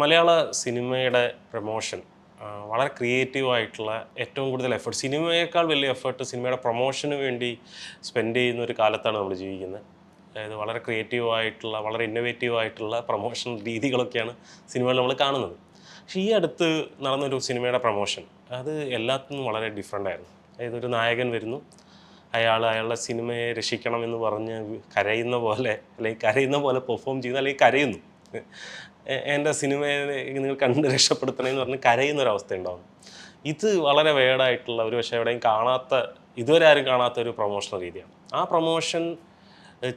മലയാള സിനിമയുടെ പ്രൊമോഷൻ വളരെ ക്രിയേറ്റീവ് ആയിട്ടുള്ള ഏറ്റവും കൂടുതൽ എഫേർട്ട് സിനിമയേക്കാൾ വലിയ എഫേർട്ട് സിനിമയുടെ പ്രൊമോഷന് വേണ്ടി സ്പെൻഡ് ചെയ്യുന്ന ഒരു കാലത്താണ് നമ്മൾ ജീവിക്കുന്നത്. അതായത് വളരെ ക്രിയേറ്റീവ് ആയിട്ടുള്ള വളരെ ഇന്നോവേറ്റീവ് ആയിട്ടുള്ള പ്രൊമോഷൻ രീതികളൊക്കെയാണ് സിനിമയിൽ നമ്മൾ കാണുന്നത്. പക്ഷേ ഈ അടുത്ത് നടന്നൊരു സിനിമയുടെ പ്രൊമോഷൻ അത് എല്ലാത്തിനും വളരെ ഡിഫറെന്റ് ആയിരുന്നു. അതായത് ഒരു നായകൻ വരുന്നു അയാൾ അയാളുടെ സിനിമയെ രക്ഷിക്കണം എന്ന് പറഞ്ഞ് കരയുന്ന പോലെ അല്ലെങ്കിൽ കരയുന്ന പോലെ പെർഫോം ചെയ്യുന്നു അല്ലെങ്കിൽ കരയുന്നു. എന്റെ സിനിമയെ നിങ്ങൾ കണ്ട് രക്ഷപ്പെടുത്തണമെന്ന് പറഞ്ഞ് കരയുന്ന ഒരു അവസ്ഥ ഉണ്ടാവും ഇത് വളരെ വേർഡായിട്ടുള്ള ഒരു പക്ഷേ എവിടെയും കാണാത്ത ഇതുവരെ ആരും കാണാത്ത ഒരു പ്രൊമോഷണൽ രീതിയാണ്. ആ പ്രൊമോഷൻ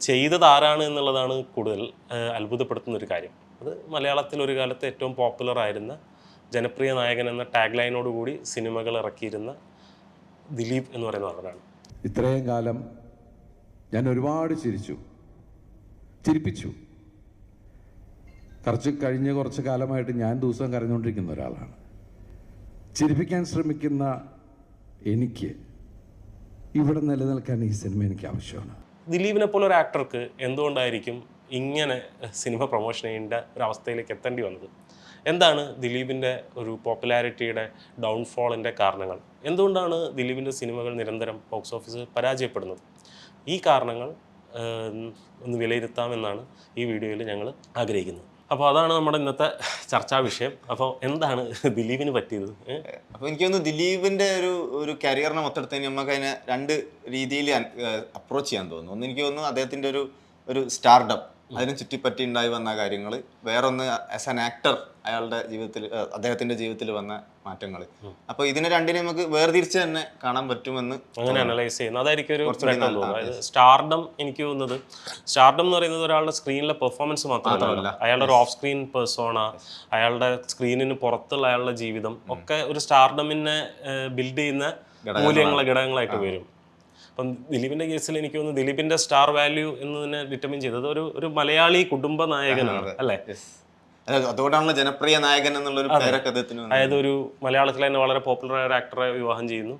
ചെയ്തത് ആരാണ് എന്നുള്ളതാണ് കൂടുതൽ അത്ഭുതപ്പെടുത്തുന്ന ഒരു കാര്യം. അത് മലയാളത്തിൽ ഒരു കാലത്ത് ഏറ്റവും പോപ്പുലർ ആയിരുന്ന ജനപ്രിയ നായകൻ എന്ന ടാഗ് ലൈനോടുകൂടി സിനിമകൾ ഇറക്കിയിരുന്ന ദിലീപ് എന്ന് പറയുന്ന ആളാണ് ഇത്രയും കാലം ഞാൻ ഒരുപാട് ചിരിച്ചു. ചിരിപ്പിച്ചു. കുറച്ച് കഴിഞ്ഞ കുറച്ച് കാലമായിട്ട് ഞാൻ ദിവസം കരഞ്ഞുകൊണ്ടിരിക്കുന്ന ഒരാളാണ്. ചിരിപ്പിക്കാൻ ശ്രമിക്കുന്ന എനിക്ക് ഇവിടെ നിലനിൽക്കാൻ ഈ സിനിമ എനിക്ക് ആവശ്യമാണ്. ദിലീപിനെ പോലെ ഒരു ആക്ടർക്ക് എന്തുകൊണ്ടായിരിക്കും ഇങ്ങനെ സിനിമ പ്രൊമോഷൻ ചെയ്യേണ്ട ഒരു അവസ്ഥയിലേക്ക് എത്തേണ്ടി വന്നത്? എന്താണ് ദിലീപിന്റെ ഒരു പോപ്പുലാരിറ്റിയുടെ ഡൗൺഫോളിന്റെ കാരണങ്ങൾ? എന്തുകൊണ്ടാണ് ദിലീപിന്റെ സിനിമകൾ നിരന്തരം ബോക്സ് ഓഫീസ് പരാജയപ്പെടുന്നത്? ഈ കാരണങ്ങൾ ഒന്ന് വിലയിരുത്താമെന്നാണ് ഈ വീഡിയോയിൽ ഞങ്ങൾ ആഗ്രഹിക്കുന്നത്. അപ്പോൾ അതാണ് നമ്മുടെ ഇന്നത്തെ ചർച്ചാ വിഷയം. അപ്പോൾ എന്താണ് ദിലീപിന് പറ്റിയത്? അപ്പോൾ എനിക്ക് തോന്നുന്നു ദിലീപിന്റെ ഒരു ഒരു കരിയറിനെ മൊത്തത്തിൽ നമുക്ക് അതിനെ രണ്ട് രീതിയിൽ അപ്രോച്ച് ചെയ്യാൻ തോന്നുന്നു. ഒന്ന് എനിക്ക് തോന്നുന്നു അദ്ദേഹത്തിന്റെ ഒരു ഒരു സ്റ്റാർഡപ്പ് അതിനെ ചുറ്റിപ്പറ്റി ഉണ്ടായി വന്ന കാര്യങ്ങൾ വേറൊന്ന് ആസ് ആൻ ആക്ടർ അയാളുടെ ജീവിതത്തിൽ അദ്ദേഹത്തിന്റെ ജീവിതത്തിൽ വന്ന മാറ്റങ്ങൾ അപ്പൊ ഇതിനെ രണ്ടിനെ നമുക്ക് വേർതിരിച്ച് തന്നെ കാണാൻ പറ്റുമെന്ന് അങ്ങനെ അനലൈസ് ചെയ്യുന്നത് അതായിരിക്കും ഒരു അതായത് സ്റ്റാർഡം എനിക്ക് തോന്നുന്നത് സ്റ്റാർഡം എന്ന് പറയുന്നത് ഒരാളുടെ സ്ക്രീനിലെ പെർഫോമൻസ് മാത്രമല്ല. അയാളുടെ ഒരു ഓഫ് സ്ക്രീൻ പേഴ്സോണ അയാളുടെ സ്ക്രീനിന് പുറത്തുള്ള അയാളുടെ ജീവിതം ഒക്കെ ഒരു സ്റ്റാർഡമിനെ ബിൽഡ് ചെയ്യുന്ന മൂല്യങ്ങളെ ഘടകങ്ങളായിട്ട് വരും. അപ്പം ദിലീപിന്റെ കേസിൽ എനിക്ക് തോന്നുന്നു ദിലീപിന്റെ സ്റ്റാർ വാല്യൂ എന്ന് തന്നെ ഡിറ്റർമിൻ ചെയ്തത് ഒരു ഒരു മലയാളി കുടുംബ നായകനാണ് അല്ലേ? അതുകൊണ്ടാണല്ലോ ജനപ്രിയ നായകൻ എന്നുള്ള ഒരു പേരൊക്കെ അദ്ദേഹത്തിന് വന്നത്. അതായത് ഒരു മലയാളത്തിലെ തന്നെ വളരെ പോപ്പുലർ ആയ ഒരു ആക്ടറെ വിവാഹം ചെയ്യുന്നു.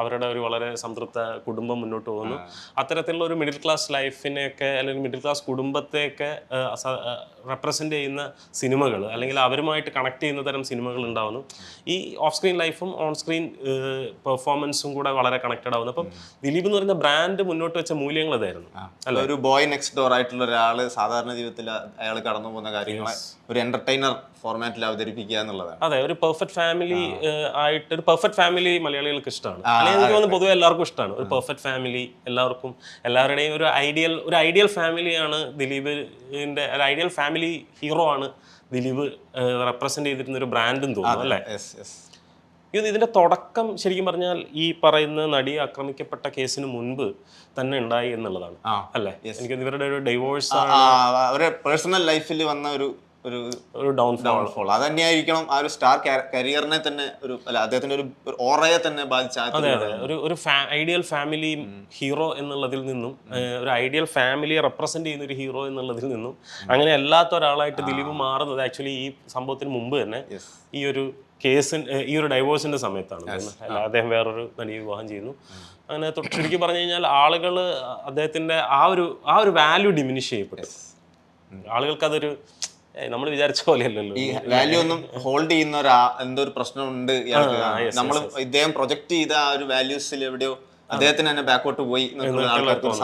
അവരുടെ ഒരു വളരെ സംതൃപ്ത കുടുംബം മുന്നോട്ട് പോകുന്നു. അത്തരത്തിലുള്ള ഒരു മിഡിൽ ക്ലാസ് ലൈഫിനെയൊക്കെ അല്ലെങ്കിൽ മിഡിൽ ക്ലാസ് കുടുംബത്തെയൊക്കെ റെപ്രസെന്റ് ചെയ്യുന്ന സിനിമകൾ അല്ലെങ്കിൽ അവരുമായിട്ട് കണക്ട് ചെയ്യുന്ന തരം സിനിമകൾ ഉണ്ടാവുന്നു. ഈ ഓഫ് സ്ക്രീൻ ലൈഫും ഓൺ സ്ക്രീൻ പെർഫോമൻസും കൂടെ വളരെ കണക്റ്റഡ് ആവുന്നു. അപ്പം ദിലീപ് എന്ന് പറയുന്ന ബ്രാൻഡ് മുന്നോട്ട് വെച്ച മൂല്യങ്ങൾ അതായിരുന്നു അല്ല? ഒരു ബോയ് നെക്സ്റ്റ് ഡോർ ആയിട്ടുള്ള ഒരാൾ സാധാരണ ജീവിതത്തിൽ അയാൾ കടന്നു പോകുന്ന കാര്യങ്ങളെ ഒരു എന്റർടൈനർ ഫോർമാറ്റിൽ അവതരിപ്പിക്കുക എന്നുള്ളതാണ്. അതെ ഒരു പെർഫെക്റ്റ് ഫാമിലി ആയിട്ട് ഒരു പെർഫെക്റ്റ് ഫാമിലി മലയാളികൾക്ക് ഇഷ്ടമാണ്. അല്ലെങ്കിൽ എനിക്ക് തോന്നുന്നു പൊതുവെ എല്ലാവർക്കും ഇഷ്ടമാണ്. ഒരു പെർഫെക്റ്റ് ഫാമിലി എല്ലാവർക്കും എല്ലാവരുടെയും ഒരു ഐഡിയൽ ഒരു ഐഡിയൽ ഫാമിലിയാണ് ദിലീപിന്റെ ഒരു ഐഡിയൽ ഫാമിലി ഹീറോ ആണ് ദിലീപ് റെപ്രസെന്റ് ചെയ്തിരുന്ന ഒരു ബ്രാൻഡും തോന്നുന്നു അല്ലേ? ഇത് ഇതിന്റെ തുടക്കം ശരിക്കും പറഞ്ഞാൽ ഈ പറയുന്ന നടി ആക്രമിക്കപ്പെട്ട കേസിന് മുൻപ് തന്നെ ഉണ്ടായി എന്നുള്ളതാണ്. അല്ലേ? എനിക്ക് ഇവരുടെ ഒരു ഡൈവോഴ്സ് അവരുടെ പേഴ്സണൽ ലൈഫിൽ വന്ന ഒരു ഒരു ഒരു ഡൗൺഫോൾ അത് തന്നെയായിരിക്കണം ആ ഒരു സ്റ്റാർ കരിയറിനെ തന്നെ ഒരു അല്ല അദ്ദേഹത്തിന്റെ ഒരു ഓറയെ തന്നെ ബാധിച്ച അതെ അതെ. ഒരു ഒരു ഐഡിയൽ ഫാമിലി ഹീറോ എന്നുള്ളതിൽ നിന്നും ഒരു ഐഡിയൽ ഫാമിലിയെ റെപ്രസെന്റ് ചെയ്യുന്ന ഒരു ഹീറോ എന്നുള്ളതിൽ നിന്നും അങ്ങനെ അല്ലാത്ത ഒരാളായിട്ട് ദിലീപ് മാറുന്നത് ആക്ച്വലി ഈ സംഭവത്തിന് മുമ്പ് തന്നെ ഈ ഒരു കേസിന് ഈ ഒരു ഡൈവോഴ്സിന്റെ സമയത്താണ്. അദ്ദേഹം വേറൊരു നടിയെ വിവാഹം ചെയ്യുന്നു. അങ്ങനെ ചുരുക്കി പറഞ്ഞു കഴിഞ്ഞാൽ ആളുകൾ അദ്ദേഹത്തിന്റെ ആ ഒരു ആ ഒരു വാല്യൂ ഡിമിനിഷ് ചെയ്യപ്പെട്ടു. ആളുകൾക്ക് അതൊരു നമ്മൾ വിചാരിച്ച പോലെയല്ലല്ലോ. ഈ വാല്യൂ ഒന്നും ഹോൾഡ് ചെയ്യുന്ന ഒരു എന്തോ ഒരു പ്രശ്നമുണ്ട് നമ്മൾ ഇദ്ദേഹം പ്രൊജക്ട് ചെയ്ത ആ ഒരു വാല്യൂസിൽ എവിടെയോ അദ്ദേഹത്തിന് തന്നെ ബാക്കോട്ട് പോയി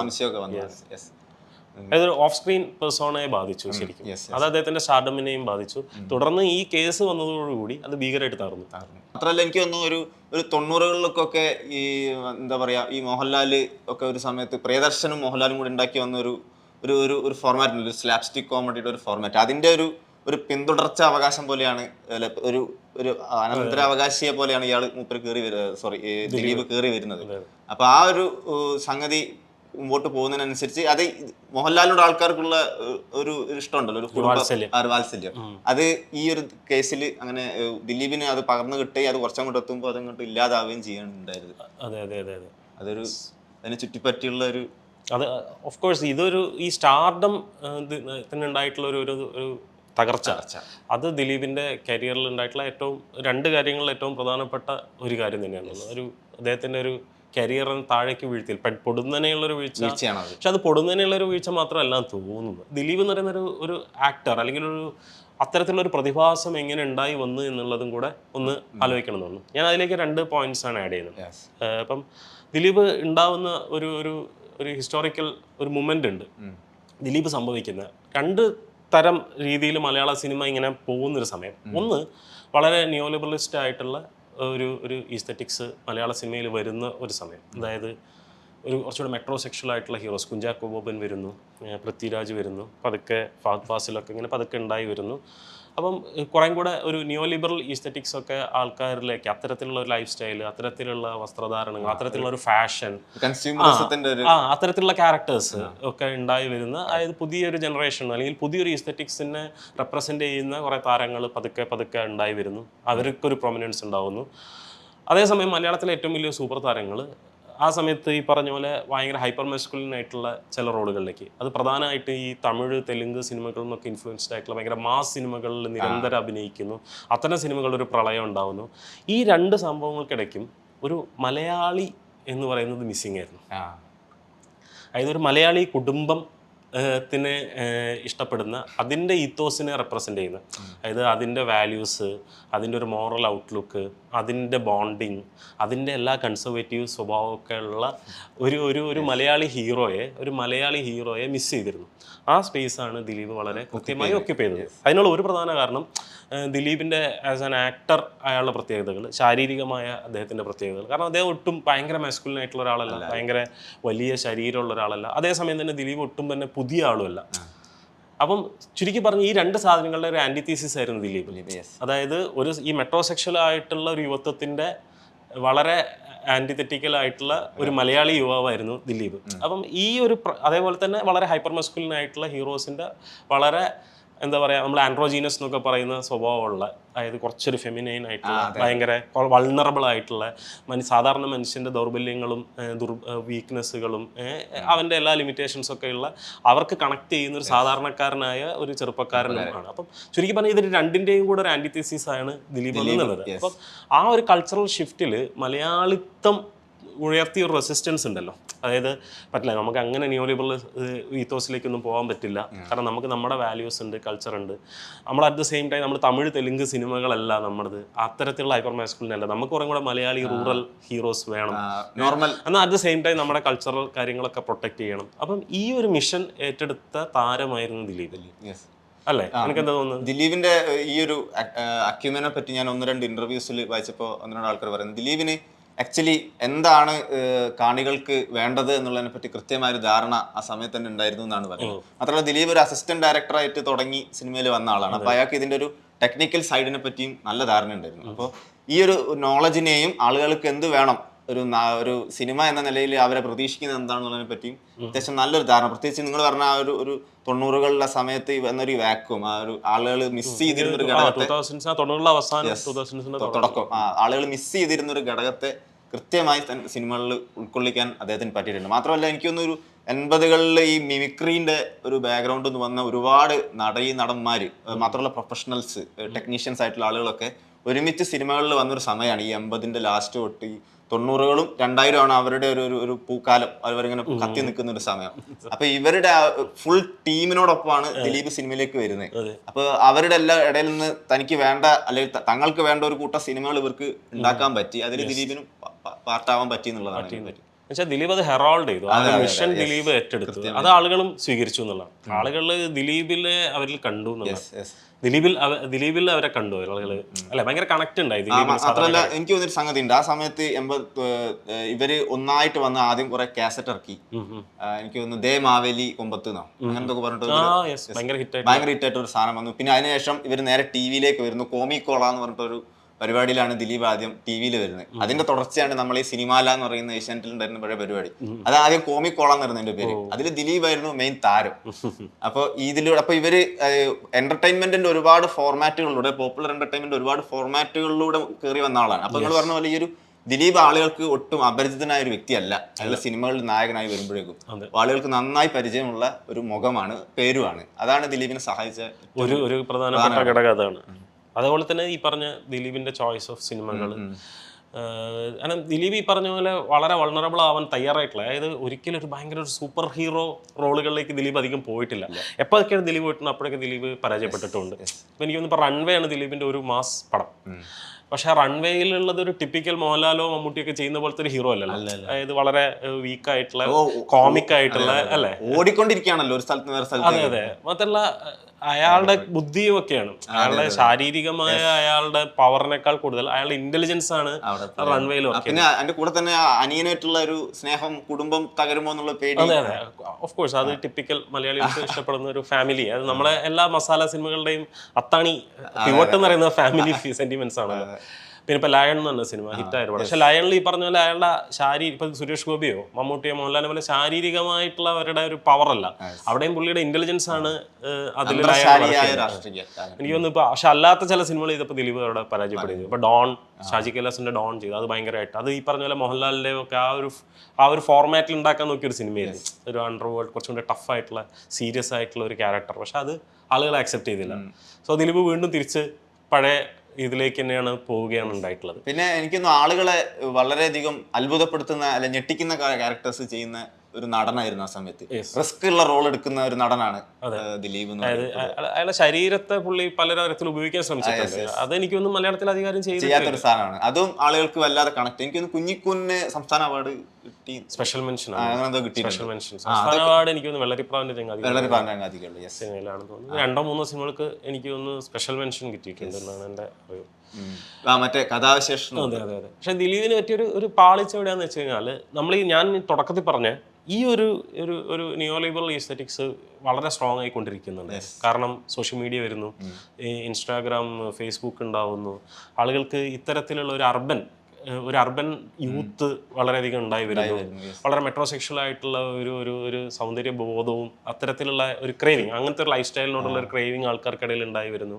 സംശയമൊക്കെ വന്നു. അതായത് ഓഫ് സ്ക്രീൻ പെർസോണയെ ബാധിച്ചു ശരിക്കും. അത് അദ്ദേഹത്തിന്റെ സ്റ്റാർഡമിനെയും ബാധിച്ചു. തുടർന്ന് ഈ കേസ് വന്നതോടുകൂടി അത് ഭീകരമായിട്ട് തകർന്നു. മാത്രമല്ല എനിക്ക് തോന്നുന്നു ഒരു ഒരു തൊണ്ണൂറുകളിലൊക്കെ ഈ എന്താ പറയാ ഈ മോഹൻലാൽ ഒക്കെ ഒരു സമയത്ത് പ്രിയദർശനും മോഹൻലാലും കൂടി ഉണ്ടാക്കി വന്ന ഒരു ഒരു ഒരു ഒരു ഫോർമാറ്റ് ഉണ്ട്. ഒരു സ്ലാപ്സ്റ്റിക് കോമഡിയുടെ ഒരു ഫോർമാറ്റ് അതിന്റെ ഒരു ഒരു പിന്തുടർച്ച അവകാശം പോലെയാണ് ഒരു ഒരു അനന്തരാവകാശിയെ പോലെയാണ് ഇയാൾ മൂപ്പര് കയറി സോറി ദിലീപ് കയറി വരുന്നത്. അപ്പൊ ആ ഒരു സംഗതി മുമ്പോട്ട് പോകുന്നതിനനുസരിച്ച് അത് മോഹൻലാലിനോട് ആൾക്കാർക്കുള്ള ഒരു ഇഷ്ടമുണ്ടല്ലോ. ഒരു കുടുംബ വാത്സല്യം. ഒരു വാത്സല്യം. അത് ഈ ഒരു കേസിൽ അങ്ങനെ ദിലീപിന് അത് പകർന്നു കിട്ടി അത് കുറച്ചങ്ങോട്ട് എത്തുമ്പോൾ അതങ്ങോട്ട് ഇല്ലാതാവുകയും ചെയ്യാണ് അതെ അതെ അതെ. അതൊരു അതിനെ ചുറ്റിപ്പറ്റിയുള്ള ഒരു അത് ഓഫ് കോഴ്സ് ഇതൊരു ഈ സ്റ്റാർഡം തന്നെ ഉണ്ടായിട്ടുള്ള ഒരു ഒരു തകർച്ച. അത് ദിലീപിന്റെ കരിയറിൽ ഉണ്ടായിട്ടുള്ള ഏറ്റവും രണ്ട് കാര്യങ്ങളിൽ ഏറ്റവും പ്രധാനപ്പെട്ട ഒരു കാര്യം തന്നെയാണ്. ഒരു അദ്ദേഹത്തിന്റെ ഒരു കരിയറിന് താഴേക്ക് വീഴ്ത്തിയിൽ പെ- ഒരു വീഴ്ച. വീഴ്ചയാണ് പക്ഷെ അത് പൊടുന്നതിനുള്ള ഒരു വീഴ്ച മാത്രമല്ല എന്ന് തോന്നുന്നു. ദിലീപ് എന്ന് പറയുന്ന ഒരു ഒരു ആക്ടർ അല്ലെങ്കിൽ ഒരു അത്തരത്തിലുള്ള ഒരു പ്രതിഭാസം എങ്ങനെ ഉണ്ടായി വന്നു എന്നുള്ളതും കൂടെ ഒന്ന് ആലോചിക്കണം തോന്നുന്നു ഞാൻ അതിലേക്ക് രണ്ട് പോയിന്റ്സ് ആണ് ആഡ് ചെയ്യുന്നത്. അപ്പം ദിലീപ് ഉണ്ടാവുന്ന ഒരു ഒരു ഒരു ഹിസ്റ്റോറിക്കൽ ഒരു മൊമെന്റ് ഉണ്ട്. ദിലീപ് സംഭവിക്കുന്ന രണ്ട് തരം രീതിയിൽ മലയാള സിനിമ ഇങ്ങനെ പോകുന്നൊരു സമയം. ഒന്ന് വളരെ നിയോലിബറലിസ്റ്റ് ആയിട്ടുള്ള ഒരു ഒരു ഈസ്തറ്റിക്സ് മലയാള സിനിമയിൽ വരുന്ന ഒരു സമയം. അതായത് ഒരു കുറച്ചുകൂടെ മെട്രോ സെക്ഷൽ ആയിട്ടുള്ള ഹീറോസ് കുഞ്ചാക്കോ ബോബൻ വരുന്നു പൃഥ്വിരാജ് വരുന്നു പതുക്കെ ഫാദ് ഫാസിലൊക്കെ ഇങ്ങനെ പതുക്കെ ഉണ്ടായി വരുന്നു. അപ്പം കുറേ കൂടെ ഒരു ന്യൂ ലിബറൽ ഈസ്തറ്റിക്സ് ഒക്കെ ആൾക്കാരിലേക്ക് അത്തരത്തിലുള്ള ഒരു ലൈഫ് സ്റ്റൈൽ അത്തരത്തിലുള്ള വസ്ത്രധാരണങ്ങൾ അത്തരത്തിലുള്ള ഒരു ഫാഷൻ ആ അത്തരത്തിലുള്ള ക്യാരക്ടേഴ്സ് ഒക്കെ ഉണ്ടായി വരുന്ന അതായത് പുതിയൊരു ജനറേഷൻ അല്ലെങ്കിൽ പുതിയൊരു ഈസ്തറ്റിക്സിനെ റെപ്രസെന്റ് ചെയ്യുന്ന കുറേ താരങ്ങൾ പതുക്കെ പതുക്കെ ഉണ്ടായി വരുന്നു. അവർക്കൊരു പ്രൊമിനൻസ് ഉണ്ടാവുന്നു. അതേസമയം മലയാളത്തിലെ ഏറ്റവും വലിയ സൂപ്പർ താരങ്ങൾ ആ സമയത്ത് ഈ പറഞ്ഞ പോലെ ഭയങ്കര ഹൈപ്പർ മെസ്കുലിൻ ആയിട്ടുള്ള ചില റോളുകളിലേക്ക്. അത് പ്രധാനമായിട്ട് ഈ തമിഴ് തെലുങ്ക് സിനിമകളിൽ നിന്നൊക്കെ ഇൻഫ്ലുവൻസ്ഡ് ആയിട്ടുള്ള ഭയങ്കര മാസ് സിനിമകളിൽ നിരന്തരം അഭിനയിക്കുന്നു. അത്തരം സിനിമകളുടെ ഒരു പ്രളയം ഉണ്ടാവുന്നു. ഈ രണ്ട് സംഭവങ്ങൾക്കിടയ്ക്കും ഒരു മലയാളി എന്ന് പറയുന്നത് മിസ്സിംഗ് ആയിരുന്നു. അതായത് ഒരു മലയാളി കുടുംബം ത്തിനെ ഇഷ്ടപ്പെടുന്ന അതിന്റെ ഈത്തോസിനെ റെപ്രസെന്റ് ചെയ്യുന്ന. അതായത് അതിന്റെ വാല്യൂസ് അതിന്റെ ഒരു മോറൽ ഔട്ട്ലുക്ക് അതിന്റെ ബോണ്ടിങ് അതിന്റെ എല്ലാ കൺസർവേറ്റീവ് സ്വഭാവമൊക്കെ ഉള്ള ഒരു ഒരു ഒരു മലയാളി ഹീറോയെ ഒരു മലയാളി ഹീറോയെ മിസ് ചെയ്തിരുന്നു. ആ സ്പേസാണ് ദിലീപ് വളരെ കൃത്യമായി ഒക്യുപ്പ് ചെയ്തത്. അതിനുള്ള ഒരു പ്രധാന കാരണം ദിലീപിന്റെ ആസ് ആൻ ആക്ടർ അയാളുടെ പ്രത്യേകതകൾ ശാരീരികമായ അദ്ദേഹത്തിന്റെ പ്രത്യേകതകൾ. കാരണം അദ്ദേഹം ഒട്ടും ഭയങ്കര മെസ്കുലിൻ ആയിട്ടുള്ള ഒരാളല്ല ഭയങ്കര വലിയ ശരീരമുള്ള ഒരാളല്ല. അതേസമയം തന്നെ ദിലീപ് ഒട്ടും തന്നെ പുതിയ ആളുമല്ല. അപ്പം ചുരുക്കി പറഞ്ഞ് ഈ രണ്ട് സാധനങ്ങളുടെ ഒരു ആന്റിത്തീസിസ് ആയിരുന്നു ദിലീപ്. അതായത് ഒരു ഈ മെട്രോസെക്ഷൽ ആയിട്ടുള്ള ഒരു യുവത്വത്തിന്റെ വളരെ ആന്റിതെറ്റിക്കൽ ആയിട്ടുള്ള ഒരു മലയാളി യുവാവായിരുന്നു ദിലീപ്. അപ്പം ഈ ഒരു അതേപോലെ തന്നെ വളരെ ഹൈപ്പർ മസ്കുലിൻ ആയിട്ടുള്ള ഹീറോസിന്റെ വളരെ എന്താ പറയാ നമ്മൾ ആൻഡ്രോജീനസ് എന്നൊക്കെ പറയുന്ന സ്വഭാവമുള്ള അതായത് കുറച്ചൊരു ഫെമിനൈൻ ആയിട്ടുള്ള ഭയങ്കര വൾണറബിൾ ആയിട്ടുള്ള മനു സാധാരണ മനുഷ്യന്റെ ദൗർബല്യങ്ങളും ദുർ വീക്ക്നെസ്സുകളും അവന്റെ എല്ലാ ലിമിറ്റേഷൻസ് ഒക്കെ ഉള്ള അവർക്ക് കണക്ട് ചെയ്യുന്ന ഒരു സാധാരണക്കാരനായ ഒരു ചെറുപ്പക്കാരനുമാണ് അപ്പം ചുരുക്കി പറഞ്ഞാൽ ഇതിന്റെ രണ്ടിന്റെയും കൂടെ ഒരു ആന്റിത്തീസിസ് ആണ് ദിലീപ് എന്നുള്ളത്. അപ്പം ആ ഒരു കൾച്ചറൽ ഷിഫ്റ്റിൽ മലയാളിത്തം ഉയർത്തിയ ഒരു റെസിസ്റ്റൻസ് ഉണ്ടല്ലോ. അതായത് പറ്റില്ല നമുക്ക് അങ്ങനെ നിയോലിബറൽ ഈത്തോസിലേക്കൊന്നും പോകാൻ പറ്റില്ല. കാരണം നമുക്ക് നമ്മുടെ വാല്യൂസ് ഉണ്ട് കൾച്ചർ ഉണ്ട്. നമ്മൾ അറ്റ് ദ സെയിം ടൈം നമ്മൾ തമിഴ് തെലുങ്ക് സിനിമകളല്ല നമ്മുടേത് അത്തരത്തിലുള്ള ഹൈപ്പർ മാസ്കുലിനല്ല നമുക്ക് കുറേ കൂടെ മലയാളി റൂറൽ ഹീറോസ് വേണം. നോർമൽ എന്നാൽ അറ്റ് ദ സെയിം ടൈം നമ്മുടെ കൾച്ചറൽ കാര്യങ്ങളൊക്കെ പ്രൊട്ടക്ട് ചെയ്യണം. അപ്പം ഈ ഒരു മിഷൻ ഏറ്റെടുത്ത താരമായിരുന്നു ദിലീപ്. അല്ലേ? എനിക്ക് എന്താ തോന്നുന്നത്? ദിലീപിന്റെ ഈ ഒരു അക്യുമനെ പറ്റി ഞാൻ ഒന്ന് രണ്ട് ഇന്റർവ്യൂസിൽ വായിച്ചപ്പോൾ ഒന്ന് രണ്ട് ആൾക്കാർ പറയുന്നത് ദിലീപിന് ആക്ച്വലി എന്താണ് കാണികൾക്ക് വേണ്ടത് എന്നുള്ളതിനെ പറ്റി കൃത്യമായ ഒരു ധാരണ ആ സമയത്ത് തന്നെ ഉണ്ടായിരുന്നു എന്നാണ് പറയുന്നത്. മാത്രമല്ല ദിലീപ് ഒരു അസിസ്റ്റന്റ് ഡയറക്ടറായിട്ട് തുടങ്ങി സിനിമയിൽ വന്ന ആളാണ്. അപ്പൊ അയാൾക്ക് ഇതിന്റെ ഒരു ടെക്നിക്കൽ സൈഡിനെ പറ്റിയും നല്ല ധാരണ ഉണ്ടായിരുന്നു. അപ്പോൾ ഈ ഒരു നോളജിനെയും ആളുകൾക്ക് എന്ത് വേണം? ഒരു ഒരു സിനിമ എന്ന നിലയിൽ അവരെ പ്രതീക്ഷിക്കുന്നത് എന്താണെന്നുള്ളതിനെ പറ്റിയും അത്യാവശ്യം നല്ലൊരു ധാരണ. പ്രത്യേകിച്ച് നിങ്ങൾ പറഞ്ഞ ആ ഒരു ഒരു തൊണ്ണൂറുകളിലെ സമയത്ത് എന്നൊരു വന്നൊരു വാക്വം ആ ഒരു ആളുകൾ മിസ് ചെയ്തിരുന്ന ഒരു ഘടകം ഘടകത്തെ തുടക്കം ആളുകൾ മിസ് ചെയ്തിരുന്ന ഒരു ഘടകത്തെ കൃത്യമായി സിനിമകളിൽ ഉൾക്കൊള്ളിക്കാൻ അദ്ദേഹത്തിന് പറ്റിയിട്ടുണ്ട്. മാത്രമല്ല എനിക്കൊന്നും ഒരു എൺപതുകളിൽ ഈ മിമിക്രീന്റെ ഒരു ബാക്ക്ഗ്രൗണ്ടിൽ നിന്ന് വന്ന ഒരുപാട് നടീ നടന്മാർ മാത്രമല്ല പ്രൊഫഷണൽസ് ടെക്നീഷ്യൻസ് ആയിട്ടുള്ള ആളുകളൊക്കെ ഒരുമിച്ച് സിനിമകളിൽ വന്നൊരു സമയമാണ് ഈ എൺപതിന്റെ ലാസ്റ്റ് തൊട്ട് ഈ തൊണ്ണൂറുകളും രണ്ടായിരം ആണ് അവരുടെ ഒരു ഒരു- പൂക്കാലം. അവരിങ്ങനെ കത്തി നിൽക്കുന്ന ഒരു സമയം. അപ്പൊ ഇവരുടെ ഫുൾ ടീമിനോടൊപ്പമാണ് ദിലീപ് സിനിമയിലേക്ക് വരുന്നത്. അപ്പൊ അവരുടെ എല്ലാ ഇടയിൽ നിന്ന് തനിക്ക് വേണ്ട അല്ലെങ്കിൽ തങ്ങൾക്ക് വേണ്ട ഒരു കൂട്ടം സിനിമകൾ ഇവർക്ക് ഉണ്ടാക്കാൻ പറ്റി. അതിൽ ദിലീപിനും പാർട്ടാവാൻ പറ്റി. എന്നുള്ളതാണ്. ദിലീപ് അത് ഹെറാൾഡ് ചെയ്തു. ആ മിഷൻ. ദിലീപ് ഏറ്റെടുത്തു അത് ആളുകളും സ്വീകരിച്ചു എന്നുള്ളതാണ്. ആളുകൾ ദിലീപിലെ അവരിൽ കണ്ടു. ദിലീപിൽ ദിലീപിൽ അവരെ കണ്ടു ആളുകൾ അല്ലെ ഭയങ്കര കണക്ട് ഉണ്ടായി മാത്രമല്ല എനിക്ക് തോന്നിയൊരു സംഗതി ഉണ്ട്. ആ സമയത്ത് എൺപത് ഇവർ ഒന്നായിട്ട് വന്ന് ആദ്യം കുറെ കാസറ്റ് ഇറക്കി. എനിക്ക് തോന്നുന്നു ദേ മാവേലി കൊമ്പത്ത് എന്നോ? അങ്ങനത്തെ ഒക്കെ പറഞ്ഞിട്ട് ഭയങ്കര ഹിറ്റായിട്ട് ഒരു സാധനം വന്നു. പിന്നെ അതിനുശേഷം ഇവർ നേരെ ടി വിയിലേക്ക് വരുന്നു. കോമിക്കോള എന്ന് പറഞ്ഞിട്ടൊരു പരിപാടിയിലാണ് ദിലീപ് ആദ്യം ടി വിയിൽ വരുന്നത് അതിന്റെ തുടർച്ചയാണ് നമ്മൾ ഈ സിനിമാല എന്ന് പറയുന്ന ഏഷ്യാനെറ്റിൽ ഉണ്ടായിരുന്ന പഴയ പരിപാടി. അത് ആദ്യം കോമിക്കോള എന്നായിരുന്നു എന്റെ പേര്. അതിൽ ദിലീപ് ആയിരുന്നു മെയിൻ താരം. അപ്പോൾ ഇതിലൂടെ അപ്പൊ ഇവർ എന്റർടൈൻമെന്റിന്റെ ഒരുപാട് ഫോർമാറ്റുകളിലൂടെ പോപ്പുലർ എന്റർടൈൻമെന്റ് ഒരുപാട് ഫോർമാറ്റുകളിലൂടെ കയറി വന്ന ആളാണ്. അപ്പൊ നിങ്ങൾ പറഞ്ഞ പോലെ ഈ ഒരു ദിലീപ് ആളുകൾക്ക് ഒട്ടും അപരിചിതനായ ഒരു വ്യക്തിയല്ല. അല്ല. സിനിമകളിൽ നായകനായി വരുമ്പോഴേക്കും. ആളുകൾക്ക് നന്നായി പരിചയമുള്ള ഒരു മുഖമാണ് പേരുമാണ്. അതാണ് ദിലീപിനെ സഹായിച്ച ഒരു ഒരു പ്രധാനപ്പെട്ട ഘടകം അതാണ്. അതുപോലെ തന്നെ ഈ പറഞ്ഞ ദിലീപിന്റെ ചോയ്സ് ഓഫ് സിനിമകൾ കാരണം ദിലീപ് ഈ പറഞ്ഞ പോലെ വളരെ വൾണറബിൾ ആവാൻ തയ്യാറായിട്ടുള്ള അതായത് ഒരിക്കലും ഒരു ഭയങ്കര ഒരു സൂപ്പർ ഹീറോ റോളുകളിലേക്ക് ദിലീപ് അധികം പോയിട്ടില്ല. എപ്പോഴൊക്കെയാണ് ദിലീപ് പോയിട്ടുണ്ട് അപ്പോഴൊക്കെ ദിലീപ് പരാജയപ്പെട്ടിട്ടുണ്ട്. അപ്പം എനിക്ക് തോന്നുന്നു ഇപ്പോൾ റൺവേ ആണ് ദിലീപിന്റെ ഒരു മാസ് പടം. പക്ഷെ ആ റൺവേയിലുള്ളത് ഒരു ടിപ്പിക്കൽ മോഹൻലാലോ മമ്മൂട്ടിയൊക്കെ ചെയ്യുന്ന പോലത്തെ ഒരു ഹീറോ അല്ലല്ലോ. അതായത് വളരെ വീക്ക് ആയിട്ടുള്ള കോമിക് ആയിട്ടുള്ള അല്ലേ? ഓടിക്കൊണ്ടിരിക്കുകയാണല്ലോ ഒരു സ്ഥലത്ത് അതെ അതെ. മാത്രല്ല അയാളുടെ ബുദ്ധിയും ഒക്കെയാണ് അയാളുടെ ശാരീരികമായ അയാളുടെ പവറിനേക്കാൾ കൂടുതൽ അയാളുടെ ഇന്റലിജൻസ് ആണ് റൺവേയിൽ പിന്നെ അതിന്റെ കൂടെ തന്നെ അനിയനായിട്ടുള്ള ഒരു സ്നേഹം കുടുംബം തകരുമോ എന്നുള്ള പേടി അതെ അതെ. ഓഫ് കോഴ്സ് അത് ടിപ്പിക്കൽ മലയാളികൾക്ക് ഇഷ്ടപ്പെടുന്ന ഒരു ഫാമിലി അത് നമ്മളെ എല്ലാ മസാല സിനിമകളുടെയും അത്താണി പിവട്ട് എന്ന് പറയുന്ന ഫാമിലി സെന്റിമെന്റ്സ് ആണ് പിന്നെ ഇപ്പൊ ലയൺ എന്ന് പറഞ്ഞ സിനിമ ഹിറ്റ് ആയിരുന്നു പക്ഷെ ലയണിൽ ഈ പറഞ്ഞ പോലെ അയാളുടെ ശാരീരിക ഇപ്പൊ സുരേഷ് ഗോപിയോ മമ്മൂട്ടിയോ മോഹൻലാലിനെ പോലെ ശാരീരികമായിട്ടുള്ള അവരുടെ ഒരു പവർ അല്ല അവിടെയും പുള്ളിയുടെ ഇന്റലിജൻസ് ആണ് അതിൽ എനിക്ക് തോന്നുന്നു ഇപ്പൊ പക്ഷെ അല്ലാത്ത ചില സിനിമകൾ ചെയ്തപ്പോൾ ദിലീപ് അവിടെ പരാജയപ്പെടുന്നത് ഇപ്പൊ ഡോൺ ഷാജി കൈലാസിന്റെ ഡോൺ ചെയ്തു. അത് ഭയങ്കരമായിട്ട്. അത് ഈ പറഞ്ഞ പോലെ മോഹൻലാലിന്റെ ഒക്കെ ആ ഒരു ആ ഒരു ഫോർമാറ്റിൽ ഉണ്ടാക്കാൻ നോക്കിയ ഒരു സിനിമയായിരുന്നു ഒരു അണ്ടർ വേൾഡ് കുറച്ചും കൂടി ടഫ് ആയിട്ടുള്ള സീരിയസ് ആയിട്ടുള്ള ഒരു ക്യാരക്ടർ പക്ഷെ അത് ആളുകൾ ആക്സെപ്റ്റ് ചെയ്തില്ല. സോ ദിലീപ് വീണ്ടും തിരിച്ച് പഴയ ഇതിലേക്ക് തന്നെയാണ് പോവുകയാണ് ഉണ്ടായിട്ടുള്ളത്. പിന്നെ എനിക്കൊന്നും ആളുകളെ വളരെയധികം അത്ഭുതപ്പെടുത്തുന്ന അല്ലെ ഞെട്ടിക്കുന്ന ക്യാരക്ടേഴ്സ് ചെയ്യുന്ന ഒരു നടനായിരുന്നു ആ സമയത്ത്. റിസ്ക് ഉള്ള റോൾ എടുക്കുന്ന ഒരു നടനാണ് ദിലീപ് അയാളുടെ ശരീരത്തെ പുള്ളി പല തരത്തിൽ ഉപയോഗിക്കാൻ ശ്രമിച്ചിട്ടുണ്ട്. അത് എനിക്കൊന്നും മലയാളത്തിൽ അധികാരം ചെയ്യാത്ത ഒരു സാധനമാണ്. അതും ആളുകൾക്ക് വല്ലാതെ കണക്ട് എനിക്കൊന്ന് കുഞ്ഞിക്കുന്ന് സംസ്ഥാന അവാർഡ് കിട്ടി. സ്പെഷ്യൽ മെൻഷൻ അങ്ങനെ എന്തോ കിട്ടിയിട്ടുണ്ട്. സ്പെഷ്യൽ മെൻഷൻ സംസ്ഥാന അവാർഡ് എനിക്ക് തോന്നുന്നു വെള്ളരിപ്രാവിന്റെ ചങ്ങാതി വെള്ളരി പറഞ്ഞാൽ യെസ് സിനിമയിലാണെന്ന് തോന്നുന്നു. രണ്ടോ മൂന്നോ സിനിമകൾക്ക് എനിക്ക് ഒന്ന് സ്പെഷ്യൽ മെൻഷൻ കിട്ടിയിട്ടുണ്ട് എന്നാണ് എന്റെ അറിവ് മറ്റേ കഥാവിശേഷം അതെ അതെ അതെ. പക്ഷെ ദിലീപിന് പറ്റിയൊരു ഒരു പാളിച്ച എവിടെയാന്ന് വെച്ച് കഴിഞ്ഞാൽ നമ്മൾ ഈ ഞാൻ തുടക്കത്തിൽ പറഞ്ഞ ഈ ഒരു ഒരു ഒരു നിയോലിബറൽ ഈസ്തറ്റിക്സ് വളരെ സ്ട്രോങ് ആയിക്കൊണ്ടിരിക്കുന്നുണ്ട്. കാരണം സോഷ്യൽ മീഡിയ വരുന്നു ഇൻസ്റ്റാഗ്രാം ഫേസ്ബുക്ക് ഉണ്ടാവുന്നു. ആളുകൾക്ക് ഇത്തരത്തിലുള്ള ഒരു അർബൻ ഒരു അർബൻ യൂത്ത് വളരെയധികം ഉണ്ടായി വരുന്നു. വളരെ മെട്രോസെക്ഷൽ ആയിട്ടുള്ള ഒരു ഒരു ഒരു സൗന്ദര്യ ബോധവും അത്തരത്തിലുള്ള ഒരു ക്രേവിങ് അങ്ങനത്തെ ഒരു ലൈഫ് സ്റ്റൈലിനോടുള്ള ഒരു ക്രേവിങ് ആൾക്കാർക്കിടയിൽ ഉണ്ടായി വരുന്നു.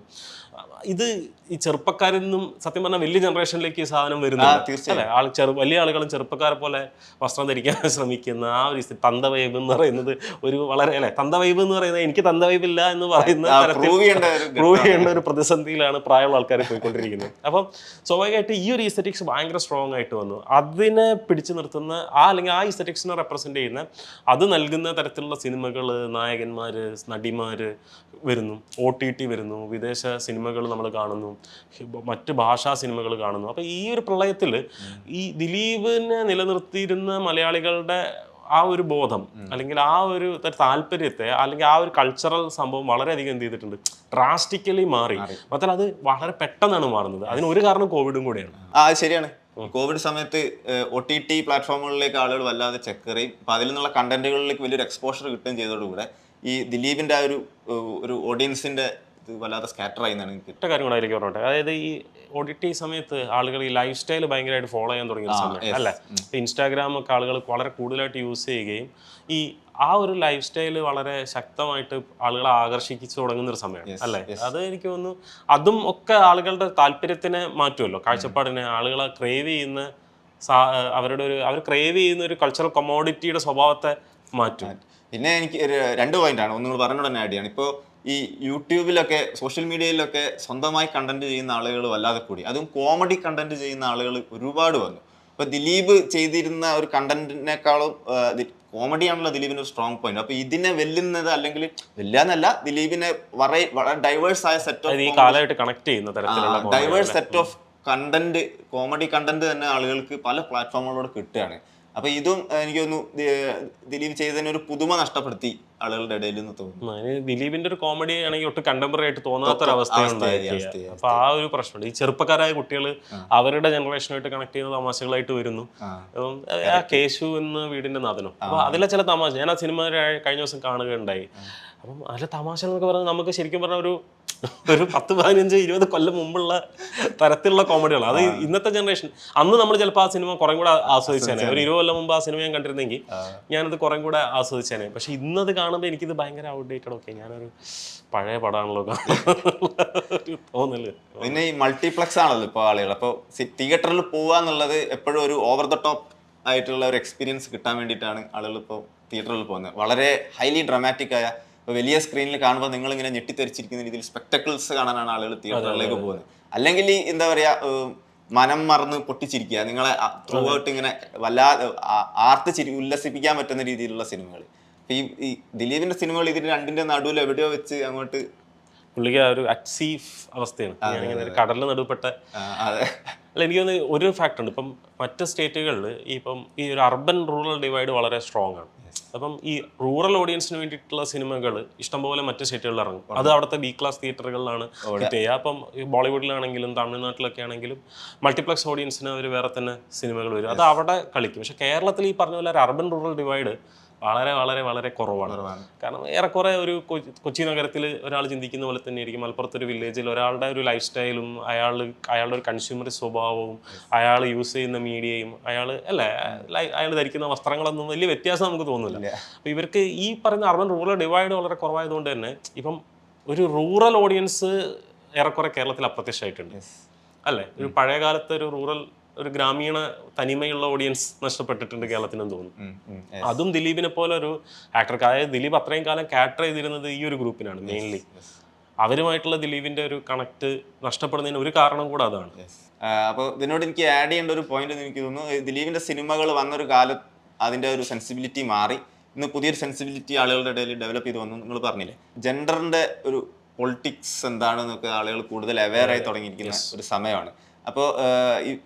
ഇത് ഈ ചെറുപ്പക്കാരിൽ നിന്നും സത്യം പറഞ്ഞാൽ വലിയ ജനറേഷനിലേക്ക് ഈ സാധനം വരുന്നു തീർച്ചയായും. അല്ലെ? ആൾ ചെറു വലിയ ആളുകളും ചെറുപ്പക്കാരെ പോലെ വസ്ത്രം ധരിക്കാൻ ശ്രമിക്കുന്ന ആ ഒരു തന്ത വൈബ് എന്ന് പറയുന്നത് ഒരു വളരെ അല്ലെ? തന്ത വൈബ് എന്ന് പറയുന്നത് എനിക്ക് തന്ത വൈബ് ഇല്ല എന്ന് പറയുന്ന പ്രൂവ് ചെയ്യേണ്ട ഒരു പ്രതിസന്ധിയിലാണ് പ്രായമുള്ള ആൾക്കാർ പോയിക്കൊണ്ടിരിക്കുന്നത്. അപ്പം സ്വാഭാവികമായിട്ട് ഈ ഒരു ഈസ്തറ്റിക്സ് ഭയങ്കര സ്ട്രോങ് ആയിട്ട് വന്നു. അതിനെ പിടിച്ചു നിർത്തുന്ന ആ അല്ലെങ്കിൽ ആ ഈസ്തറ്റിക്സിനെ റെപ്രസെന്റ് ചെയ്യുന്ന അത് നൽകുന്ന തരത്തിലുള്ള സിനിമകൾ നായകന്മാര് നടിമാര് വരുന്നു. ഒ ടി ടി വരുന്നു. വിദേശ സിനിമകൾ നമ്മൾ കാണുന്നു. മറ്റ് ഭാഷാ സിനിമകൾ കാണുന്നു. അപ്പോൾ ഈ ഒരു പ്രളയത്തിൽ ഈ ദിലീപിനെ നിലനിർത്തിയിരുന്ന മലയാളികളുടെ ആ ഒരു ബോധം അല്ലെങ്കിൽ ആ ഒരു താല്പര്യത്തെ അല്ലെങ്കിൽ ആ ഒരു കൾച്ചറൽ സംഭവം വളരെയധികം എന്ത് ചെയ്തിട്ടുണ്ട്? ഡ്രാസ്റ്റിക്കലി മാറി. മാത്രമല്ല അത് വളരെ പെട്ടെന്നാണ് മാറുന്നത്. അതിന് ഒരു കാരണം കോവിഡും കൂടെയാണ്. ആ ശരിയാണ്. കോവിഡ് സമയത്ത് ഒ ടി ടി പ്ലാറ്റ്ഫോമുകളിലേക്ക് ആളുകൾ വല്ലാതെ ചെക്ക് ചെയ്യും അപ്പൊ അതിൽ നിന്നുള്ള കണ്ടന്റുകളിലേക്ക് വലിയൊരു എക്സ്പോഷർ കിട്ടുകയും ചെയ്തതോടുകൂടെ ഈ ദിലീപിന്റെ ആ ഒരു ഒരു ഓഡിയൻസിന്റെ ഇത് വല്ലാതെ സ്കാറ്റർ ആയിരുന്നു എനിക്ക് ഒറ്റ കാര്യം കൂടെ അതിലേക്ക് പറഞ്ഞോട്ടെ. അതായത് ഈ ഓഡിറ്റ് ഈ സമയത്ത് ആളുകൾ ഈ ലൈഫ് സ്റ്റൈൽ ഭയങ്കരമായിട്ട് ഫോളോ ചെയ്യാൻ തുടങ്ങിയ സമയം അല്ലേ? ഇപ്പം ഇൻസ്റ്റാഗ്രാം ഒക്കെ ആളുകൾ വളരെ കൂടുതലായിട്ട് യൂസ് ചെയ്യുകയും ഈ ആ ഒരു ലൈഫ് സ്റ്റൈൽ വളരെ ശക്തമായിട്ട് ആളുകളെ ആകർഷിച്ചു തുടങ്ങുന്ന ഒരു സമയമാണ് അല്ലേ? അത് എനിക്ക് തോന്നുന്നു അതും ഒക്കെ ആളുകളുടെ താല്പര്യത്തിനെ മാറ്റുമല്ലോ. കാഴ്ചപ്പാടിനെ ആളുകളെ ക്രേവ് ചെയ്യുന്ന അവരുടെ ഒരു അവർ ക്രേവ് ചെയ്യുന്ന ഒരു കൾച്ചറൽ കൊമോഡിറ്റിയുടെ സ്വഭാവത്തെ മാറ്റും. പിന്നെ എനിക്ക് ഒരു രണ്ട് പോയിന്റ് ആണ്. ഒന്ന് നിങ്ങൾ പറഞ്ഞോട് തന്നെ ആഡ് ചെയ്യണം. ഇപ്പോൾ ഈ യൂട്യൂബിലൊക്കെ സോഷ്യൽ മീഡിയയിലൊക്കെ സ്വന്തമായി കണ്ടന്റ് ചെയ്യുന്ന ആളുകൾ വല്ലാതെ കൂടി. അതും കോമഡി കണ്ടന്റ് ചെയ്യുന്ന ആളുകൾ ഒരുപാട് വന്നു. അപ്പൊ ദിലീപ് ചെയ്തിരുന്ന ഒരു കണ്ടന്റിനേക്കാളും കോമഡി ആണല്ലോ ദിലീപിന്റെ ഒരു സ്ട്രോങ് പോയിന്റ് അപ്പൊ ഇതിനെ വെല്ലുന്നത് അല്ലെങ്കിൽ വെല്ലാന്നല്ല ദിലീപിനെ ഡൈവേഴ്സ് ആയ സെറ്റ് ഓഫ് കണക്ട് ചെയ്യുന്ന diverse set of content comedy content തന്നെ ആളുകൾക്ക് പല പ്ലാറ്റ്ഫോമുകളോട് കിട്ടുകയാണ്. അപ്പൊ ഇതും എനിക്ക് തോന്നുന്നു ദിലീപ് ചെയ്തതിന് ഒരു പുതുമ നഷ്ടപ്പെടുത്തി. ആളുകളുടെ ഇടയിൽ നിന്ന് തോന്നുന്നു. ദിലീപിന്റെ ഒരു കോമഡി ആണെങ്കിൽ ഒട്ടും കണ്ടംപററി ആയിട്ട് തോന്നാത്ത ഒരു അവസ്ഥയായി, അപ്പൊ ആ ഒരു പ്രശ്നമുണ്ട്. ഈ ചെറുപ്പക്കാരായ കുട്ടികൾ അവരുടെ ജനറേഷനുമായിട്ട് കണക്ട് ചെയ്യുന്ന തമാശകളായിട്ട് വരുന്നു. ആ. കേശു എന്ന വീടിന്റെ നാഥനും. അപ്പൊ അതിലെ ചില തമാശ ഞാൻ ആ സിനിമ കഴിഞ്ഞ ദിവസം കാണുകയുണ്ടായി. അപ്പം അതിലെ തമാശ എന്നൊക്കെ പറഞ്ഞാൽ നമുക്ക് ശരിക്കും പറഞ്ഞ ഒരു ഒരു പത്ത് പതിനഞ്ച് ഇരുപത് കൊല്ലം മുമ്പുള്ള തരത്തിലുള്ള കോമഡികൾ അത് ഇന്നത്തെ ജനറേഷൻ. അന്ന് നമ്മൾ ചിലപ്പോൾ ആ സിനിമ കുറേ കൂടെ ആസ്വദിച്ചേനെ. ഒരു ഇരുപത് കൊല്ലം മുമ്പ് ആ സിനിമ ഞാൻ കണ്ടിരുന്നെങ്കിൽ ഞാനത് കുറേ കൂടെ ആസ്വദിച്ചേനെ. പക്ഷെ ഇന്നത് കാണുമ്പോൾ എനിക്കിത് ഭയങ്കര ഔട്ട്ഡേറ്റഡ് ഓക്കെ ഞാനൊരു പഴയ പടമാണല്ലോ തോന്നൽ. പിന്നെ ഈ മൾട്ടിപ്ലക്സ് ആണല്ലോ ഇപ്പോൾ ആളുകൾ അപ്പോൾ തിയേറ്ററിൽ പോവുക എന്നുള്ളത് എപ്പോഴും ഒരു ഓവർ ദ ടോപ്പ് ആയിട്ടുള്ള ഒരു എക്സ്പീരിയൻസ് കിട്ടാൻ വേണ്ടിയിട്ടാണ് ആളുകൾ ഇപ്പോൾ തിയേറ്ററിൽ പോകുന്നത്. വളരെ ഹൈലി ഡ്രമാറ്റിക് ആയ ഇപ്പോൾ വലിയ സ്ക്രീനിൽ കാണുമ്പോൾ നിങ്ങൾ ഇങ്ങനെ ഞെട്ടിത്തെറിച്ചിരിക്കുന്ന രീതിയിൽ സ്പെക്ടക്കിൾസ് കാണാനാണ് ആളുകൾ തിയേറ്ററിലേക്ക് പോകുന്നത്. അല്ലെങ്കിൽ എന്താ പറയുക മനം മറന്ന് പൊട്ടിച്ചിരിക്കുക. നിങ്ങളെ ത്രൂ ഔട്ട് ഇങ്ങനെ വല്ലാതെ ആർത്ത് ചിരി ഉല്ലസിപ്പിക്കാൻ പറ്റുന്ന രീതിയിലുള്ള സിനിമകൾ ഈ ഈ ദിലീപിന്റെ സിനിമകൾ ഇതിന് രണ്ടിന്റെ നടുവിൽ എവിടെയോ വെച്ച് അങ്ങോട്ട് പുള്ളിക്ക് ആ ഒരു അക്സീഫ് അവസ്ഥയാണ്. കടലിൽ നടുപ്പെട്ട അല്ല എനിക്ക് തോന്നുന്നു ഒരു ഫാക്ട് ഉണ്ട്. ഇപ്പം മറ്റ് സ്റ്റേറ്റുകളിൽ ഇപ്പം ഈ ഒരു അർബൻ റൂറൽ ഡിവൈഡ് വളരെ സ്ട്രോങ് ആണ്. അപ്പം ഈ റൂറൽ ഓഡിയൻസിന് വേണ്ടിയിട്ടുള്ള സിനിമകൾ ഇഷ്ടംപോലെ മറ്റു സ്റ്റേറ്റുകളിൽ ഇറങ്ങും അത് അവിടുത്തെ ബി ക്ലാസ് തിയേറ്ററുകളിലാണ് ഹിറ്റ് ചെയ്യുക അപ്പം ബോളിവുഡിലാണെങ്കിലും തമിഴ്നാട്ടിലൊക്കെ ആണെങ്കിലും മൾട്ടിപ്ലക്സ് ഓഡിയൻസിന് അവർ വേറെ തന്നെ സിനിമകൾ വരും. അത് അവിടെ കളിക്കും. പക്ഷെ കേരളത്തിൽ ഈ പറഞ്ഞ പോലെ ഒരു അർബൻ റൂറൽ ഡിവൈഡ് വളരെ വളരെ വളരെ കുറവാണ്. കാരണം ഏറെക്കുറെ ഒരു കൊച്ചി നഗരത്തിൽ ഒരാൾ ചിന്തിക്കുന്ന പോലെ തന്നെ ആയിരിക്കും മലപ്പുറത്ത് ഒരു വില്ലേജിൽ ഒരാളുടെ ഒരു ലൈഫ് സ്റ്റൈലും അയാൾ അയാളുടെ ഒരു കൺസ്യൂമർ സ്വഭാവവും അയാൾ യൂസ് ചെയ്യുന്ന മീഡിയയും അയാൾ അല്ലേ അയാൾ ധരിക്കുന്ന വസ്ത്രങ്ങളൊന്നും വലിയ വ്യത്യാസം നമുക്ക് തോന്നുന്നില്ല. അപ്പോൾ ഇവർക്ക് ഈ പറയുന്ന അർബൻ റൂറൽ ഡിവൈഡ് വളരെ കുറവായതുകൊണ്ട് തന്നെ ഇപ്പം ഒരു റൂറൽ ഓഡിയൻസ് ഏറെക്കുറെ കേരളത്തിൽ അപ്രത്യക്ഷമായിട്ടുണ്ട്. അല്ലേ? ഒരു പഴയ കാലത്തെ ഒരു റൂറൽ ഒരു ഗ്രാമീണ തനിമയുള്ള ഓഡിയൻസ് നഷ്ടപ്പെട്ടിട്ടുണ്ട് കേരളത്തിനെന്ന് തോന്നുന്നു. അതും ദിലീപിനെ പോലെ ഒരു ആക്ടർക്ക് അതായത് ദിലീപ് അത്രയും കാലം കാറ്റർ ചെയ്തിരുന്നത് ഈ ഒരു ഗ്രൂപ്പിനാണ് മെയിൻലി അവരുമായിട്ടുള്ള ദിലീപിന്റെ ഒരു കണക്ട് നഷ്ടപ്പെടുന്നതിന് ഒരു കാരണം കൂടെ അതാണ്. അപ്പോൾ ഇതിനോട് എനിക്ക് ആഡ് ചെയ്യേണ്ട ഒരു പോയിന്റ് എനിക്ക് തോന്നുന്നു. ദിലീപിന്റെ സിനിമകൾ വന്നൊരു കാലം അതിന്റെ ഒരു സെൻസിബിലിറ്റി മാറി. ഇന്ന് പുതിയൊരു സെൻസിബിലിറ്റി ആളുകളുടെ ഇടയിൽ ഡെവലപ്പ് ചെയ്ത് വന്നു നിങ്ങൾ പറഞ്ഞില്ലേ? ജെൻഡറിന്റെ ഒരു പൊളിറ്റിക്സ് എന്താണെന്നൊക്കെ ആളുകൾ കൂടുതൽ അവെയർ ആയി തുടങ്ങിയിരിക്കുന്ന ഒരു സമയമാണ്. അപ്പോൾ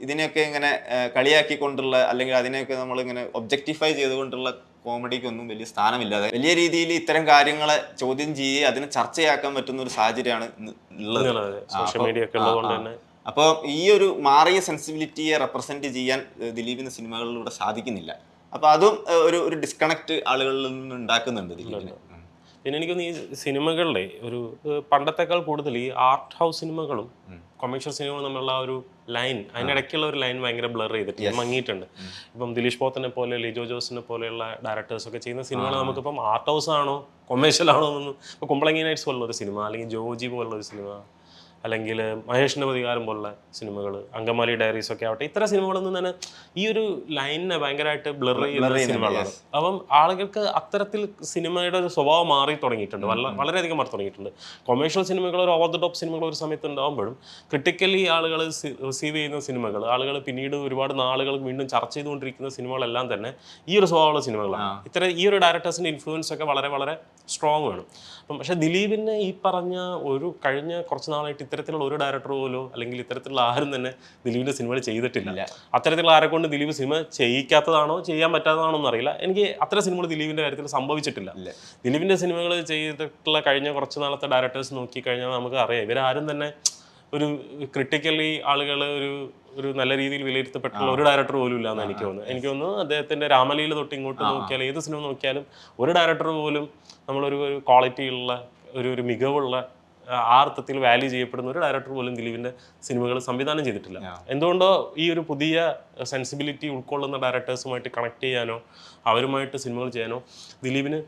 ഇതിനെയൊക്കെ ഇങ്ങനെ കളിയാക്കിക്കൊണ്ടുള്ള അല്ലെങ്കിൽ അതിനെയൊക്കെ നമ്മൾ ഇങ്ങനെ ഒബ്ജക്റ്റിഫൈ ചെയ്തുകൊണ്ടുള്ള കോമഡിക്കൊന്നും വലിയ സ്ഥാനമില്ലാതെ വലിയ രീതിയിൽ ഇത്തരം കാര്യങ്ങളെ ചോദ്യം ചെയ്യുക അതിനെ ചർച്ചയാക്കാൻ പറ്റുന്ന ഒരു സാഹചര്യമാണ് ഉള്ളത്. സോഷ്യൽ മീഡിയ ഒക്കെ ഉള്ളതുകൊണ്ട് തന്നെ. അപ്പോൾ ഈ ഒരു മാറിയ സെൻസിബിലിറ്റിയെ റെപ്രസെന്റ് ചെയ്യാൻ ദിലീപിന് ദിലീപിന്റെ സിനിമകളിലൂടെ സാധിക്കുന്നില്ല. അപ്പൊ അതും ഒരു ഒരു ഡിസ്കണക്ട് ആളുകളിൽ നിന്ന് ഉണ്ടാക്കുന്നുണ്ട് ദിലീപിന്. പിന്നെ എനിക്കൊന്ന് ഈ സിനിമകളിലെ ഒരു പണ്ടത്തെക്കാൾ കൂടുതൽ ഈ ആർട്ട് ഹൗസ് സിനിമകളും കൊമേഴ്ഷ്യൽ സിനിമകളും തമ്മിലുള്ള ആ ഒരു ലൈൻ അതിനിടയ്ക്കുള്ള ഒരു ലൈൻ ഭയങ്കര ബ്ലർ ചെയ്തിട്ട് മങ്ങിയിട്ടുണ്ട്. ഇപ്പം ദിലീഷ് പോത്തനെ പോലെ ലിജോ ജോസിനെ പോലെയുള്ള ഡയറക്ടേഴ്സ് ഒക്കെ ചെയ്യുന്ന സിനിമകൾ നമുക്കിപ്പം ആർട്ട് ഹൗസ് ആണോ കൊമേഴ്ഷ്യൽ ആണോ എന്നൊന്നും ഇപ്പം കുമ്പളങ്ങി നൈറ്റ്സ് പോലുള്ള ഒരു സിനിമ അല്ലെങ്കിൽ ജോജി പോലുള്ള ഒരു സിനിമ അല്ലെങ്കിൽ മഹേഷിന്റെ പ്രതികാരം പോലുള്ള സിനിമകൾ അങ്കമാലി ഡയറീസ് ഒക്കെ ആവട്ടെ ഇത്തരം സിനിമകളൊന്നും തന്നെ ഈ ഒരു ലൈനിനെ ഭയങ്കരമായിട്ട് ബ്ലർ ചെയ്യുന്ന സിനിമകളാണ്. അപ്പം ആളുകൾക്ക് അത്തരത്തിൽ സിനിമയുടെ ഒരു സ്വഭാവം മാറി തുടങ്ങിയിട്ടുണ്ട്. വളരെയധികം മാറി തുടങ്ങിയിട്ടുണ്ട്. കൊമേഴ്ഷ്യൽ സിനിമകൾ ഒരു ഓവർ ദ ടോപ്പ് സിനിമകൾ ഒരു സമയത്ത് ഉണ്ടാകുമ്പോഴും ക്രിട്ടിക്കലി ആളുകൾ റിസീവ് ചെയ്യുന്ന സിനിമകൾ ആളുകൾ പിന്നീട് ഒരുപാട് നാളുകൾ വീണ്ടും ചർച്ച ചെയ്തുകൊണ്ടിരിക്കുന്ന സിനിമകളെല്ലാം തന്നെ ഈ ഒരു സ്വഭാവമുള്ള സിനിമകളാണ്. ഇത്ര ഈ ഒരു ഡയറക്ടേഴ്സിന്റെ ഇൻഫ്ലുവൻസ് ഒക്കെ വളരെ വളരെ സ്ട്രോങ് ആണ്. അപ്പം പക്ഷേ ദിലീപിനെ ഈ പറഞ്ഞ ഒരു കഴിഞ്ഞ കുറച്ച് നാളായിട്ട് ഇത്തരത്തിലുള്ള ഒരു ഡയറക്ടർ പോലോ അല്ലെങ്കിൽ ഇത്തരത്തിലുള്ള ആരും തന്നെ ദിലീപിന്റെ സിനിമകൾ ചെയ്തിട്ടില്ല. അത്തരത്തിലുള്ള ആരെ കൊണ്ട് ദിലീപ് സിനിമ ചെയ്യിക്കാത്തതാണോ ചെയ്യാൻ പറ്റാത്തതാണോ എന്നറിയില്ല എനിക്ക് അത്ര സിനിമകൾ ദിലീപിന്റെ കാര്യത്തിൽ സംഭവിച്ചിട്ടില്ല. ദിലീപിന്റെ സിനിമകൾ ചെയ്തിട്ടുള്ള കഴിഞ്ഞ കുറച്ച് നാളത്തെ ഡയറക്ടേഴ്സ് നോക്കി കഴിഞ്ഞാൽ നമുക്ക് അറിയാം. ഇവരാരും തന്നെ ഒരു ക്രിട്ടിക്കലി ആളുകൾ ഒരു ഒരു നല്ല രീതിയിൽ വിലയിരുത്തപ്പെട്ടുള്ള ഒരു ഡയറക്ടർ പോലും ഇല്ല എന്ന് എനിക്ക് തോന്നുന്നു എനിക്ക് തോന്നുന്നു അദ്ദേഹത്തിന്റെ രാമലീല തൊട്ട് ഇങ്ങോട്ട് നോക്കിയാൽ ഏത് സിനിമ നോക്കിയാലും ഒരു ഡയറക്ടർ പോലും നമ്മളൊരു ഒരു ക്വാളിറ്റി ഉള്ള ഒരു ഒരു മികവുള്ള ആ, അർത്ഥത്തിൽ വാല്യൂ ചെയ്യപ്പെടുന്ന ഒരു ഡയറക്ടർ പോലും ദിലീപിന്റെ സിനിമകൾ സംവിധാനം ചെയ്തിട്ടില്ല. എന്തുകൊണ്ടോ ഈ ഒരു പുതിയ സെൻസിബിലിറ്റി ഉൾക്കൊള്ളുന്ന ഡയറക്ടേഴ്സുമായിട്ട് കണക്ട് ചെയ്യാനോ അവരുമായിട്ട് സിനിമകൾ ചെയ്യാനോ ദിലീപിന്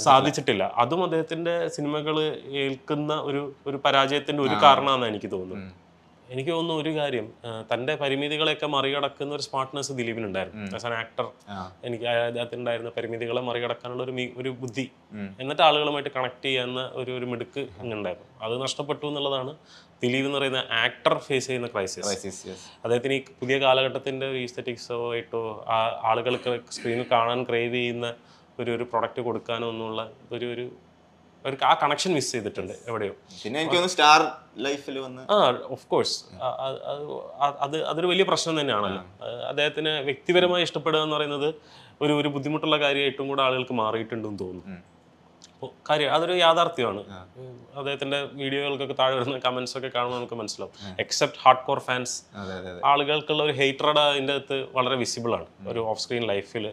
സാധിച്ചിട്ടില്ല. അതും അദ്ദേഹത്തിന്റെ സിനിമകൾ ഏൽക്കുന്ന ഒരു ഒരു പരാജയത്തിന്റെ ഒരു കാരണമാണെന്ന് എനിക്ക് തോന്നുന്നു എനിക്ക് തോന്നുന്നു ഒരു കാര്യം തന്റെ പരിമിതികളെയൊക്കെ മറികടക്കുന്ന ഒരു സ്മാർട്ട്നെസ് ദിലീപിനുണ്ടായിരുന്നു. ആസ് ആൻ ആക്ടർ എനിക്ക് അദ്ദേഹത്തിനുണ്ടായിരുന്ന പരിമിതികളെ മറികടക്കാനുള്ള ഒരു ഒരു ബുദ്ധി. എന്നിട്ട് ആളുകളുമായിട്ട് കണക്ട് ചെയ്യാവുന്ന ഒരു ഒരു മിടുക്ക് ഉണ്ടായിരുന്നു അത് നഷ്ടപ്പെട്ടു എന്നുള്ളതാണ് ദിലീപ് എന്ന് പറയുന്ന ആക്ടർ ഫേസ് ചെയ്യുന്ന ക്രൈസിസ് അദ്ദേഹത്തിന് ഈ പുതിയ കാലഘട്ടത്തിന്റെ ഒരു ഈസ്തറ്റിക്സോ ആയിട്ടോ ആ ആളുകൾക്ക് സ്ക്രീനിൽ കാണാൻ ക്രേവ് ചെയ്യുന്ന ഒരു ഒരു പ്രൊഡക്റ്റ് കൊടുക്കാനോ ഒന്നുള്ള ഒരു ഒരു ഒരു ആ കണക്ഷൻ മിസ് ചെയ്തിട്ടുണ്ട് എവിടെയോ. പിന്നെ എനിക്ക് സ്റ്റാർ ലൈഫിൽ വന്ന് ആ ഓഫ് കോഴ്സ് അത് അതൊരു വലിയ പ്രശ്നം തന്നെയാണല്ലോ. അദ്ദേഹത്തിന് വ്യക്തിപരമായി ഇഷ്ടപ്പെടുക എന്ന് പറയുന്നത് ഒരു ഒരു ബുദ്ധിമുട്ടുള്ള കാര്യമായിട്ടും കൂടെ ആളുകൾക്ക് മാറിയിട്ടുണ്ടെന്ന് തോന്നുന്നു. കാര്യം അതൊരു യാഥാർത്ഥ്യമാണ്. അദ്ദേഹത്തിന്റെ വീഡിയോകൾക്കൊക്കെ താഴെ വരുന്ന കമന്റ്സ് ഒക്കെ കാണുമ്പോൾ നമുക്ക് മനസ്സിലാവും. എക്സെപ്റ്റ് ഹാർഡ് കോർ ഫാൻസ് ആളുകൾക്കുള്ള ഒരു ഹേറ്റഡ് അതിന്റെ അകത്ത് വളരെ വിസിബിൾ ആണ്. ഒരു ഓഫ് സ്ക്രീൻ ലൈഫിൽ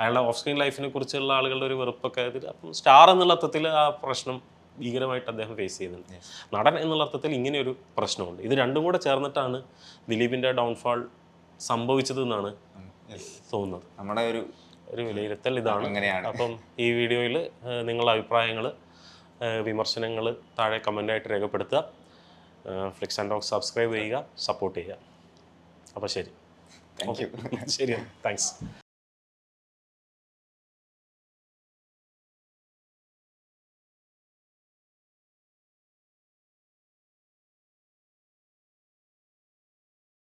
അയാളുടെ ഓഫ് സ്ക്രീൻ ലൈഫിനെ കുറിച്ചുള്ള ആളുകളുടെ ഒരു വെറുപ്പൊക്കെ അപ്പം സ്റ്റാർ എന്നുള്ള അർത്ഥത്തിൽ ആ പ്രശ്നം ഭീകരമായിട്ട് അദ്ദേഹം ഫേസ് ചെയ്യുന്നുണ്ട്. നടൻ എന്നുള്ള അർത്ഥത്തിൽ ഇങ്ങനെ ഒരു പ്രശ്നമുണ്ട്. ഇത് രണ്ടും കൂടെ ചേർന്നിട്ടാണ് ദിലീപിന്റെ ഡൗൺഫാൾ സംഭവിച്ചത് എന്നാണ് തോന്നുന്നത്. നമ്മുടെ ഒരു ഒരു വിലയിരുത്തൽ ഇതാണ്. അങ്ങനെയാണ്. അപ്പം ഈ വീഡിയോയിൽ നിങ്ങളുടെ അഭിപ്രായങ്ങൾ വിമർശനങ്ങൾ താഴെ കമന്റായിട്ട് രേഖപ്പെടുത്തുക. ഫ്ലിക്സ് ആൻഡ് ഡോഗ് സബ്സ്ക്രൈബ് ചെയ്യുക സപ്പോർട്ട് ചെയ്യുക. അപ്പോൾ ശരി. ശരി. താങ്ക്സ്.